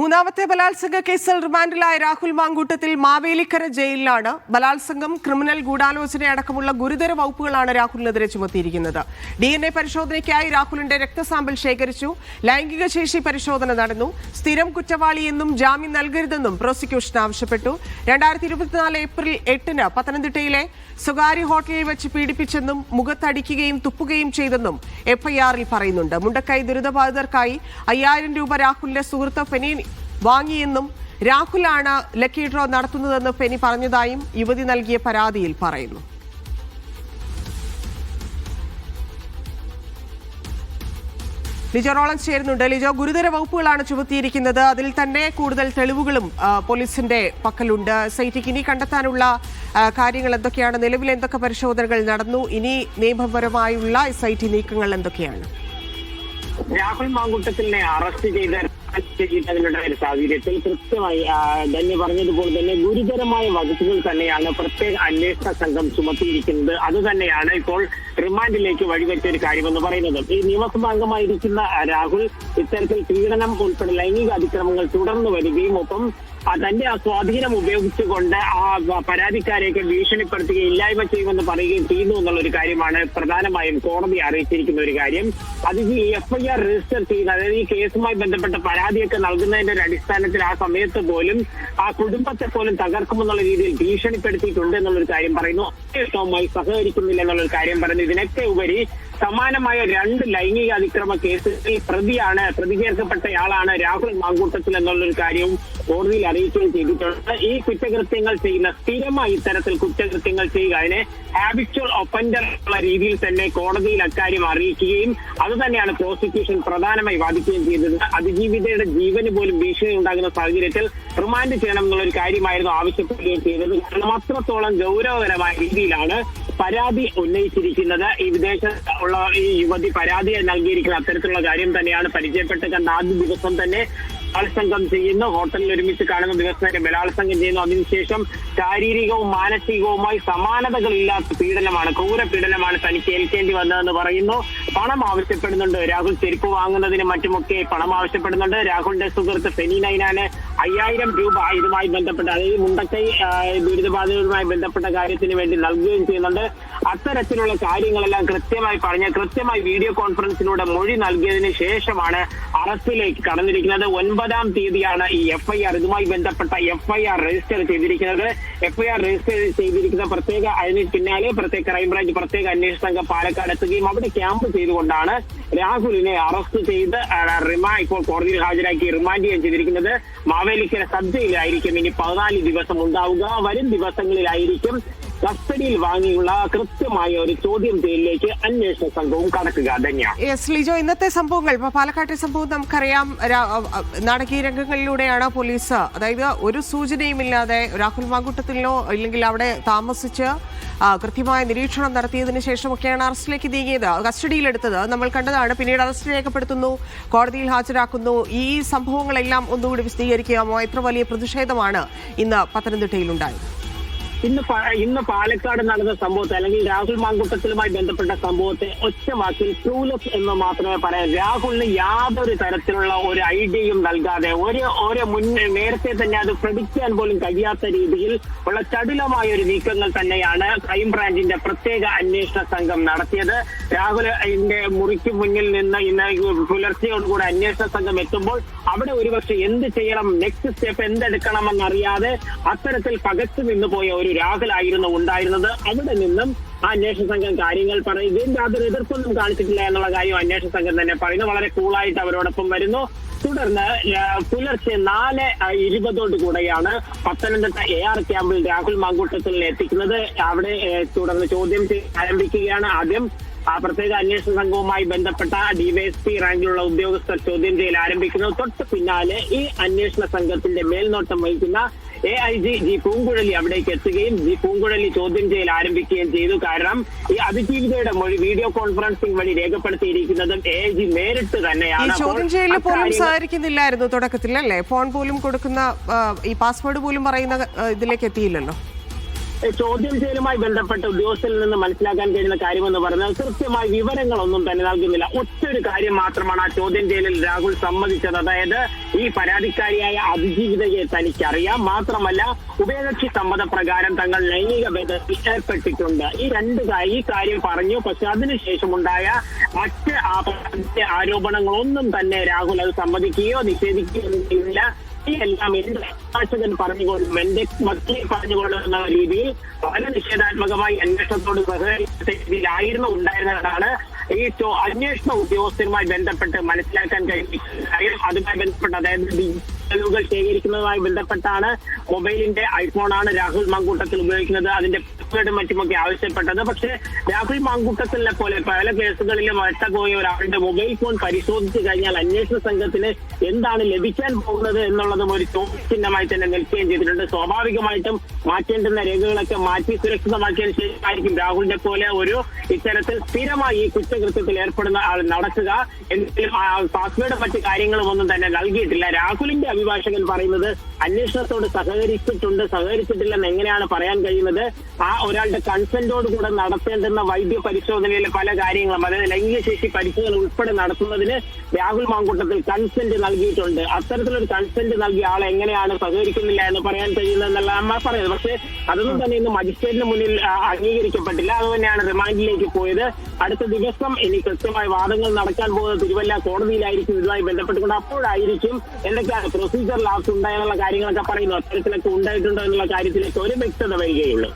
മൂന്നാമത്തെ ബലാത്സംഗ കേസിൽ റിമാൻഡിലായ രാഹുൽ മാങ്കൂട്ടത്തിൽ മാവേലിക്കര ജയിലിലാണ്. ബലാത്സംഗം ക്രിമിനൽ ഗൂഢാലോചന അടക്കമുള്ള ഗുരുതര വകുപ്പുകളാണ് രാഹുലിനെതിരെ ചുമത്തിയിരിക്കുന്നത്. ഡി എൻ എ പരിശോധനയ്ക്കായി രാഹുലിന്റെ രക്തസാമ്പിൾ ശേഖരിച്ചു. ലൈംഗിക ശേഷി പരിശോധന നടന്നു. സ്ഥിരം കുറ്റവാളി എന്നും ജാമ്യം നൽകരുതെന്നും പ്രോസിക്യൂഷൻ ആവശ്യപ്പെട്ടു. രണ്ടായിരത്തി ഇരുപത്തിനാല് ഏപ്രിൽ എട്ടിന് പത്തനംതിട്ടയിലെ സ്വകാര്യ ഹോട്ടലിൽ വെച്ച് പീഡിപ്പിച്ചെന്നും മുഖത്തടിക്കുകയും തുപ്പുകയും ചെയ്തെന്നും എഫ്ഐആറിൽ പറയുന്നുണ്ട്. മുണ്ടക്കൈ ദുരിതബാധിതർക്കായി അയ്യായിരം രൂപ രാഹുലിന്റെ സുഹൃത്ത് ഫെനി വാങ്ങിയെന്നും രാഹുലാണ് ലക്കി ഡ്രോ നടത്തുന്നതെന്ന് ഫെനി പറഞ്ഞതായും യുവതി നൽകിയ പരാതിയിൽ പറയുന്നു. ലിജോ റോളൻസ് ചേരുന്നുണ്ട്. ലിജോ ഗുരുതര വകുപ്പുകളാണ് ചുമത്തിയിരിക്കുന്നത്. അതിൽ തന്നെ കൂടുതൽ തെളിവുകളും പോലീസിന്റെ പക്കലുണ്ട്. സൈറ്റിക്ക് ഇനി കണ്ടെത്താനുള്ള കാര്യങ്ങൾ എന്തൊക്കെയാണ്? നിലവിൽ എന്തൊക്കെ പരിശോധനകൾ നടന്നു? ഇനി നിയമപരമായുള്ള എസ് ഐ ടി നീക്കങ്ങൾ എന്തൊക്കെയാണ്? രാഹുൽ മാങ്കുട്ടത്തിനെ അറസ്റ്റ് ചെയ്ത ചെയ്തതിനുള്ള ഒരു സാഹചര്യത്തിൽ കൃത്യമായി തന്നെ പറഞ്ഞതുപോലെ തന്നെ ഗുരുതരമായ വകുപ്പുകൾ തന്നെയാണ് പ്രത്യേക അന്വേഷണ സംഘം ചുമത്തിയിരിക്കുന്നത്. അത് തന്നെയാണ് ഇപ്പോൾ റിമാൻഡിലേക്ക് വഴിവെച്ച ഒരു കാര്യമെന്ന് പറയുന്നത്. ഈ നിയമസഭാ അംഗമായിരിക്കുന്ന രാഹുൽ ഇത്തരത്തിൽ പീഡനം ഉൾപ്പെടെ ലൈംഗിക അതിക്രമങ്ങൾ തുടർന്നു വരികയും ഒപ്പം തന്റെ ആ സ്വാധീനം ഉപയോഗിച്ചുകൊണ്ട് ആ പരാതിക്കാരെയൊക്കെ ഭീഷണിപ്പെടുത്തുകയും ഇല്ലായ്മ ചെയ്യുമെന്ന് പറയുകയും ചെയ്യുന്നു എന്നുള്ള ഒരു കാര്യമാണ് പ്രധാനമായും കോടതി അറിയിച്ചിരിക്കുന്ന ഒരു കാര്യം. അത് ഈ എഫ്ഐആർ രജിസ്റ്റർ ചെയ്യുന്ന അതായത് ഈ കേസുമായി ബന്ധപ്പെട്ട പരാതിയൊക്കെ നൽകുന്നതിന്റെ ഒരു അടിസ്ഥാനത്തിൽ ആ സമയത്ത് പോലും ആ കുടുംബത്തെ പോലും തകർക്കുമെന്നുള്ള രീതിയിൽ ഭീഷണിപ്പെടുത്തിയിട്ടുണ്ട് എന്നുള്ളൊരു കാര്യം പറയുന്നു. അന്വേഷണവുമായി സഹകരിക്കുന്നില്ല എന്നുള്ളൊരു കാര്യം പറയുന്നു. ഇതിനൊക്കെ ഉപരി സമാനമായ രണ്ട് ലൈംഗിക അതിക്രമ കേസുകളിൽ പ്രതിയാണ് പ്രതി ചേർക്കപ്പെട്ടയാളാണ് രാഹുൽ മാങ്കൂട്ടത്തിൽ എന്നുള്ളൊരു കാര്യവും കോടതിയിൽ അറിയിക്കുകയും ചെയ്തിട്ടുണ്ട് ഈ കുറ്റകൃത്യങ്ങൾ ചെയ്യുന്ന സ്ഥിരമായി ഇത്തരത്തിൽ കുറ്റകൃത്യങ്ങൾ ചെയ്യുക. അതിനെ ഹാബിച്വൽ ഒഫൻഡർ എന്നുള്ള രീതിയിൽ തന്നെ കോടതിയിൽ അക്കാര്യം അറിയിക്കുകയും അത് തന്നെയാണ് പ്രോസിക്യൂഷൻ പ്രധാനമായി വാദിക്കുകയും ചെയ്തത്. അതിജീവിതയുടെ ജീവന് പോലും ഭീഷണി ഉണ്ടാകുന്ന സാഹചര്യത്തിൽ റിമാൻഡ് ചെയ്യണം എന്നുള്ളൊരു കാര്യമായിരുന്നു ആവശ്യപ്പെടുകയും ചെയ്തത്. കാരണം അത്രത്തോളം ഗൗരവകരമായ രീതിയിലാണ് പരാതി ഉന്നയിച്ചിരിക്കുന്നത്. ഈ വിദേശത്ത് ഉള്ള ഈ യുവതി പരാതി നൽകിയിരിക്കുന്ന അത്തരത്തിലുള്ള കാര്യം തന്നെയാണ് പരിചയപ്പെട്ട് കണ്ട ആദ്യ ദിവസം തന്നെ ബലാത്സംഗം ചെയ്യുന്നു. ഹോട്ടലിൽ ഒരുമിച്ച് കാണുന്ന ദിവസം തന്നെ ബലാത്സംഗം ചെയ്യുന്നു. അതിനുശേഷം ശാരീരികവും മാനസികവുമായി സമാനതകളില്ലാത്ത പീഡനമാണ് ക്രൂര പീഡനമാണ് തനിക്ക് ഏൽക്കേണ്ടി വന്നതെന്ന് പറയുന്നു. പണം ആവശ്യപ്പെടുന്നുണ്ട്. രാഹുൽ ചെരുപ്പ് വാങ്ങുന്നതിനും മറ്റുമൊക്കെ പണം ആവശ്യപ്പെടുന്നുണ്ട്. രാഹുലിന്റെ സുഹൃത്ത് ഫെനി നൈനാന് അയ്യായിരം രൂപ ഇതുമായി ബന്ധപ്പെട്ട് അതായത് മുണ്ടക്കൈ ദുരിതബാധിതരുമായി ബന്ധപ്പെട്ട കാര്യത്തിന് വേണ്ടി നൽകുകയും ചെയ്യുന്നുണ്ട്. അത്തരത്തിലുള്ള കാര്യങ്ങളെല്ലാം കൃത്യമായി പറഞ്ഞ് കൃത്യമായി വീഡിയോ കോൺഫറൻസിലൂടെ മൊഴി നൽകിയതിന് ശേഷമാണ് അറസ്റ്റിലേക്ക് കടന്നിരിക്കുന്നത്. ഒൻപതാം തീയതിയാണ് ഈ എഫ്ഐആർ ഇതുമായി ബന്ധപ്പെട്ട എഫ്ഐആർ രജിസ്റ്റർ ചെയ്തിരിക്കുന്നത്. എഫ്ഐആർ രജിസ്റ്റർ ചെയ്തിരിക്കുന്ന പ്രത്യേക അതിന് പിന്നാലെ പ്രത്യേക ക്രൈംബ്രാഞ്ച് പ്രത്യേക അന്വേഷണ സംഘം പാലക്കാട് എത്തുകയും അവിടെ ക്യാമ്പ് ചെയ്തുകൊണ്ടാണ് രാഹുലിനെ അറസ്റ്റ് ചെയ്ത് റിമാ ഇപ്പോൾ കോടതിയിൽ ഹാജരാക്കി റിമാൻഡ് ചെയ്യാൻ ചെയ്തിരിക്കുന്നത്. മാവേലിക്കര സബ് ജയിലായിരിക്കും ഇനി പതിനാല് ദിവസം ഉണ്ടാവുക. വരും ദിവസങ്ങളിലായിരിക്കും കസ്റ്റഡിയിൽ വാങ്ങിയുള്ള കൃത്യമായ ഒരു ചോദ്യം ചെയ്യലിലേക്ക് അന്വേഷണ സംഘവും കടക്കുക ധന്യ ലിജോ ഇന്നത്തെ സംഭവങ്ങൾ ഇപ്പൊ പാലക്കാട്ടെ സംഭവം നമുക്കറിയാം. നാടകീയ രംഗങ്ങളിലൂടെയാണ് പോലീസ് അതായത് ഒരു സൂചനയും ഇല്ലാതെ രാഹുൽ മാങ്കൂട്ടത്തിലോ ഇല്ലെങ്കിൽ അവിടെ താമസിച്ച് കൃത്യമായ നിരീക്ഷണം നടത്തിയതിന് ശേഷമൊക്കെയാണ് അറസ്റ്റിലേക്ക് നീങ്ങിയത്. കസ്റ്റഡിയിലെടുത്തത് നമ്മൾ കണ്ടതാണ്. പിന്നീട് അറസ്റ്റ് രേഖപ്പെടുത്തുന്നു. കോടതിയിൽ ഹാജരാക്കുന്നു. ഈ സംഭവങ്ങളെല്ലാം ഒന്നുകൂടി വിശദീകരിക്കാമോ? എത്ര വലിയ പ്രതിഷേധമാണ് ഇന്ന് പത്തനംതിട്ടയിൽ ഉണ്ടായത് ഇന്ന് ഇന്ന് പാലക്കാട് നടന്ന സംഭവത്തെ അല്ലെങ്കിൽ രാഹുൽ മാങ്കുട്ടത്തിലുമായി ബന്ധപ്പെട്ട സംഭവത്തെ ഒറ്റ വാക്കിൽ എന്ന് മാത്രമേ പറയാൻ രാഹുലിന് യാതൊരു തരത്തിലുള്ള ഒരു ഐഡിയയും നൽകാതെ ഒരു ഒരു മുൻ നേരത്തെ തന്നെ അത് പ്രഡിക്റ്റാൻ പോലും കഴിയാത്ത രീതിയിൽ ഉള്ള ചടുലമായ ഒരു നീക്കങ്ങൾ തന്നെയാണ് ക്രൈംബ്രാഞ്ചിന്റെ പ്രത്യേക അന്വേഷണ സംഘം നടത്തിയത്. രാഹുലിന്റെ മുറിക്ക് മുന്നിൽ നിന്ന് ഇന്ന് പുലർച്ചെയോടുകൂടി അന്വേഷണ സംഘം എത്തുമ്പോൾ അവിടെ ഒരുപക്ഷെ എന്ത് ചെയ്യണം? നെക്സ്റ്റ് സ്റ്റെപ്പ് എന്തെടുക്കണമെന്നറിയാതെ അത്തരത്തിൽ പകച്ചു നിന്നുപോയ ഒരു രാഹുലായിരുന്നു ഉണ്ടായിരുന്നത്. അവിടെ നിന്നും അന്വേഷണ സംഘം കാര്യങ്ങൾ പറയുകയും യാതൊരു എതിർപ്പൊന്നും കാണിച്ചിട്ടില്ല എന്നുള്ള കാര്യം അന്വേഷണ സംഘം തന്നെ പറയുന്നു. വളരെ കൂളായിട്ട് അവരോടൊപ്പം വരുന്നു. തുടർന്ന് പുലർച്ചെ നാല് ഇരുപതോട് കൂടെയാണ് പത്തനംതിട്ട എ ആർ ക്യാമ്പിൽ രാഹുൽ മാങ്കൂട്ടത്തിൽ എത്തിക്കുന്നത്. അവിടെ തുടർന്ന് ചോദ്യം ആരംഭിക്കുകയാണ്. ആദ്യം ആ പ്രത്യേക അന്വേഷണ സംഘവുമായി ബന്ധപ്പെട്ട ഡിവൈഎസ്പി റാങ്കിലുള്ള ഉദ്യോഗസ്ഥർ ചോദ്യം ചെയ്യൽ ആരംഭിക്കുന്നു. തൊട്ട് പിന്നാലെ ഈ അന്വേഷണ സംഘത്തിന്റെ മേൽനോട്ടം വഹിക്കുന്ന A I G G Poonkuzhali അവിടേക്ക് എത്തുകയും ജി പൂങ്കുഴലി ചോദ്യം ചെയ്യൽ ആരംഭിക്കുകയും ചെയ്തു. കാരണം ഈ അതിജീവിതയുടെ മൊഴി വീഡിയോ കോൺഫറൻസിംഗ് വഴി രേഖപ്പെടുത്തിയിരിക്കുന്നതും എ ഐ ജി നേരിട്ട് തന്നെയാണ്. ചോദ്യം ചെയ്യലിൽ പോലും സഹകരിക്കുന്നില്ലായിരുന്നു തുടക്കത്തിൽ അല്ലേ ഫോൺ പോലും കൊടുക്കുന്ന ഈ പാസ്വേഡ് പോലും പറയുന്ന ഇതിലേക്ക് എത്തിയില്ലല്ലോ? ചോദ്യം ചെയ്യലുമായി ബന്ധപ്പെട്ട ഉദ്യോഗസ്ഥരിൽ നിന്ന് മനസ്സിലാക്കാൻ കഴിയുന്ന കാര്യമെന്ന് പറഞ്ഞാൽ കൃത്യമായ വിവരങ്ങളൊന്നും തന്നെ നൽകുന്നില്ല. ഒറ്റൊരു കാര്യം മാത്രമാണ് ആ ചോദ്യം ചെയ്യലിൽ രാഹുൽ സമ്മതിച്ചത്. അതായത് ഈ പരാതിക്കാരിയായ അതിജീവിതയെ തനിക്കറിയാം. മാത്രമല്ല ഉഭയകക്ഷി സമ്മതപ്രകാരം തങ്ങൾ ലൈംഗിക ബന്ധത്തിൽ ഏർപ്പെട്ടിട്ടുണ്ട്. ഈ രണ്ട് ഈ കാര്യം പറഞ്ഞു. പക്ഷെ അതിനുശേഷമുണ്ടായ മറ്റ് ആരോപണങ്ങളൊന്നും തന്നെ രാഹുൽ അത് സമ്മതിക്കുകയോ നിഷേധിക്കുകയോ ഈ എല്ലാം എന്റെ അഭിഭാഷകൻ പറഞ്ഞുകൊള്ളും എന്റെ മക്കളെ പറഞ്ഞുകൊള്ളും എന്ന രീതിയിൽ വളരെ നിഷേധാത്മകമായി അന്വേഷണത്തോട് സഹകരിച്ച ഉണ്ടായിരുന്നതാണ് ഈ അന്വേഷണ ഉദ്യോഗസ്ഥരുമായി ബന്ധപ്പെട്ട് മനസ്സിലാക്കാൻ കഴിയും അതുമായി ബന്ധപ്പെട്ട് അതായത് ഡിജിറ്റലുകൾ ശേഖരിക്കുന്നതുമായി ബന്ധപ്പെട്ടാണ് മൊബൈലിന്റെ ഐഫോണാണ് രാഹുൽ മാങ്കൂട്ടത്തിൽ ഉപയോഗിക്കുന്നത്. അതിന്റെ പാസ്വേഡും മറ്റുമൊക്കെ ആവശ്യപ്പെട്ടത്. പക്ഷേ രാഹുൽ മാങ്കൂട്ടത്തിനെ പോലെ പല കേസുകളിലും ഒറ്റപോയ ഒരാളുടെ മൊബൈൽ ഫോൺ പരിശോധിച്ചു കഴിഞ്ഞാൽ അന്വേഷണ സംഘത്തിന് എന്താണ് ലഭിക്കാൻ പോകുന്നത് എന്നുള്ളതും ഒരു ചോദ്യചിഹ്നമായി തന്നെ നിൽക്കുകയും ചെയ്തിട്ടുണ്ട്. സ്വാഭാവികമായിട്ടും മാറ്റേണ്ടുന്ന രേഖകളൊക്കെ മാറ്റി സുരക്ഷിതമാക്കിയതിനു ശേഷമായിരിക്കും രാഹുലിനെ പോലെ ഒരു ഇത്തരത്തിൽ സ്ഥിരമായി ഈ കുറ്റകൃത്യത്തിൽ ഏർപ്പെടുന്ന ആൾ നടക്കുക. എന്തെങ്കിലും പാസ്വേഡ് മറ്റു കാര്യങ്ങളും ഒന്നും തന്നെ നൽകിയിട്ടില്ല. രാഹുലിന്റെ അഭിഭാഷകൻ പറയുന്നത് അന്വേഷണത്തോട് സഹകരിച്ചിട്ടുണ്ട്. സഹകരിച്ചിട്ടില്ലെന്ന് എങ്ങനെയാണ് പറയാൻ കഴിയുന്നത്? ആ ഒരാളുടെ കൺസെന്റോട് കൂടെ നടത്തേണ്ടുന്ന വൈദ്യ പരിശോധനയിലെ പല കാര്യങ്ങളും അതായത് ലൈംഗിക ശേഷി പരിശോധന ഉൾപ്പെടെ നടത്തുന്നതിന് രാഹുൽ മാങ്കൂട്ടത്തിൽ കൺസെന്റ് നൽകിയിട്ടുണ്ട്. അത്തരത്തിലൊരു കൺസെന്റ് നൽകിയ ആളെ എങ്ങനെയാണ് സഹകരിക്കുന്നില്ല എന്ന് പറയാൻ കഴിയുന്നതെന്നുള്ള അമ്മ പറയുന്നത്. പക്ഷേ അതൊന്നും തന്നെ ഇന്ന് മജിസ്ട്രേറ്റിന് മുന്നിൽ അംഗീകരിക്കപ്പെട്ടില്ല. അതുതന്നെയാണ് റിമാൻഡിലേക്ക് പോയത്. അടുത്ത ദിവസം ഇനി കൃത്യമായ വാദങ്ങൾ നടക്കാൻ പോകുന്ന തിരുവല്ല കോടതിയിലായിരിക്കും ഇതുമായി ബന്ധപ്പെട്ടുകൊണ്ട് അപ്പോഴായിരിക്കും എന്തൊക്കെയാണ് പ്രൊസീജിയർ ലാപ്സ് ഉണ്ടായെന്നുള്ള കാര്യങ്ങളൊക്കെ പറയുന്നു. അത്തരത്തിലൊക്കെ ഉണ്ടായിട്ടുണ്ടോ എന്നുള്ള കാര്യത്തിലേക്ക് ഒരു വ്യക്തത വരികയുള്ളൂ.